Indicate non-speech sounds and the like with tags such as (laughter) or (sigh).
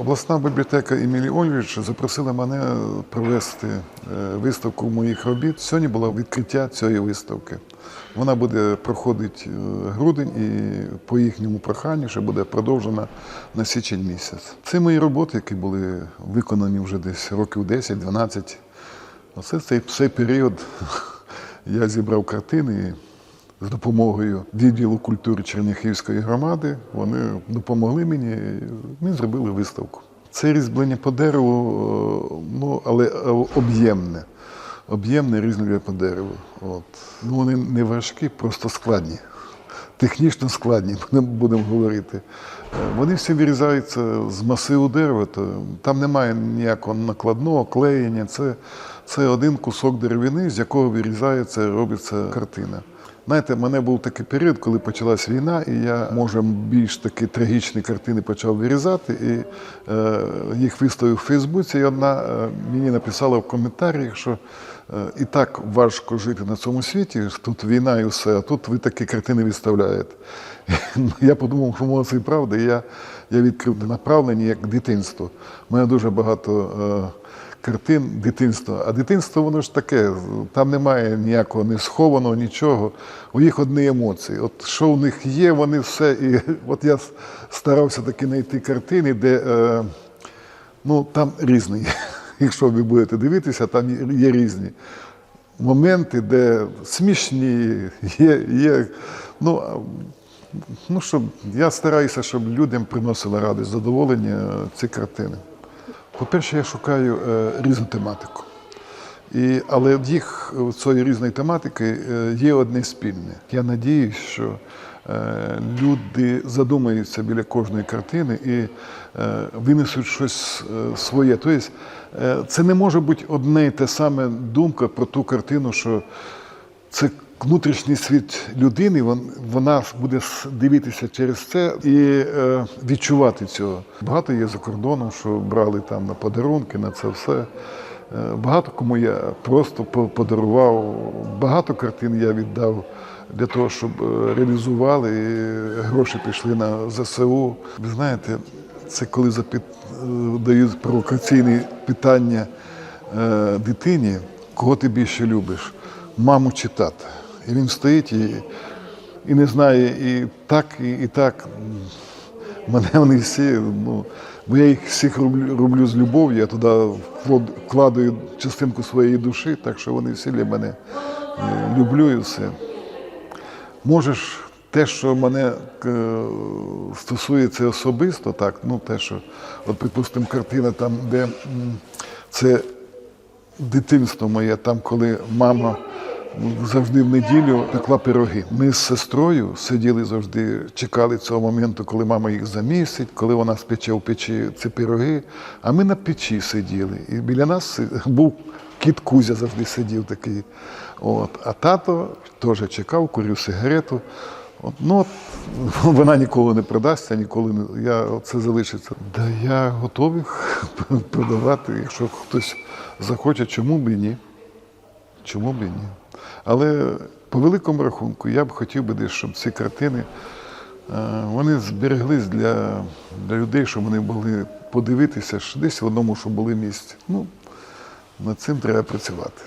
Обласна бібліотека імені Ольвіча запросила мене провести е, виставку моїх робіт. Сьогодні було відкриття цієї виставки. Вона буде проходити е, грудень і по їхньому проханню ще буде продовжена на січень місяць. Це мої роботи, які були виконані вже десь років 10-12. Оце цей, цей період (laughs) я зібрав картини. З допомогою відділу культури Черняхівської громади вони допомогли мені. Ми зробили виставку. Це різьблення по дереву, е, ну але е, об'ємне. Об'ємне різьблення по дереву. От. Ну, вони не важкі, просто складні. Технічно складні, (laughs) будемо- будемо говорити. Е, Вони всі вирізаються з масиву дерева, то там немає ніякого накладного клеєння. Це, це один кусок деревини, з якого вирізається, робиться картина. Знаєте, в мене був такий період, коли почалась війна, і я, може, більш такі трагічні картини почав вирізати, і е, їх виставив в Фейсбуці. І одна е, мені написала в коментарях, що е, і так важко жити на цьому світі, тут війна і все, а тут ви такі картини виставляєте. (laughs) Я подумав, що може це і правда. І я, я відкрив направлення як дитинство. У мене дуже багато. Е, картин дитинства. А дитинство воно ж таке, там немає ніякого не схованого, нічого. У їх одні емоції. От що у них є, вони все. І (laughs) от я старався таки знайти картини, де е, ну, там різні. (laughs) Якщо ви будете дивитися, там є різні моменти, де смішні, є. є ну, ну, щоб, я стараюся, щоб людям приносили радість, задоволення ці картини. По-перше, я шукаю е, різну тематику. І, але в їх в цієї різної тематики е, є одне спільне. Я надіюсь, що е, люди задумаються біля кожної картини і винесуть щось своє. Тобто це не може бути одне і те саме думка про ту картину, що це внутрішній світ людини, вона буде дивитися через це і е, відчувати цього. Багато є за кордоном, що брали там на подарунки, на це все. Е, Багато кому я просто подарував, багато картин я віддав для того, щоб е, реалізували, і гроші пішли на ЗСУ. Ви знаєте, це коли дають провокаційні питання дитині, кого ти більше любиш, маму чи тата. І він стоїть і, і не знає і так, і, і так. Мене (laughs) вони всі, ну, бо я їх всіх роблю, роблю з любов'ю, я туди вклад- вкладаю частинку своєї душі, так що вони всі для мене е, люблю і все. Можеш те, що мене е, стосується особисто, так, ну те, що, от, припустимо, картина там, де це дитинство моє, там, коли мама завжди в неділю пекла пироги. Ми з сестрою сиділи завжди, чекали цього моменту, коли мама їх замісить, коли вона спече в печі ці пироги. А ми на печі сиділи. І біля нас був кіт Кузя завжди сидів такий. От. А тато теж чекав, курив сигарету. От, ну, от, (laughs) вона ніколи не продасться, ніколи не. Я, це залишиться. Да я готовий (laughs) продавати, якщо хтось захоче, чому б і ні. Чому б і ні? Але по великому рахунку я б хотів би щоб ці картини е, вони збереглись для, для людей, щоб вони могли подивитися що десь в одному, що були місці. Ну, над цим треба працювати.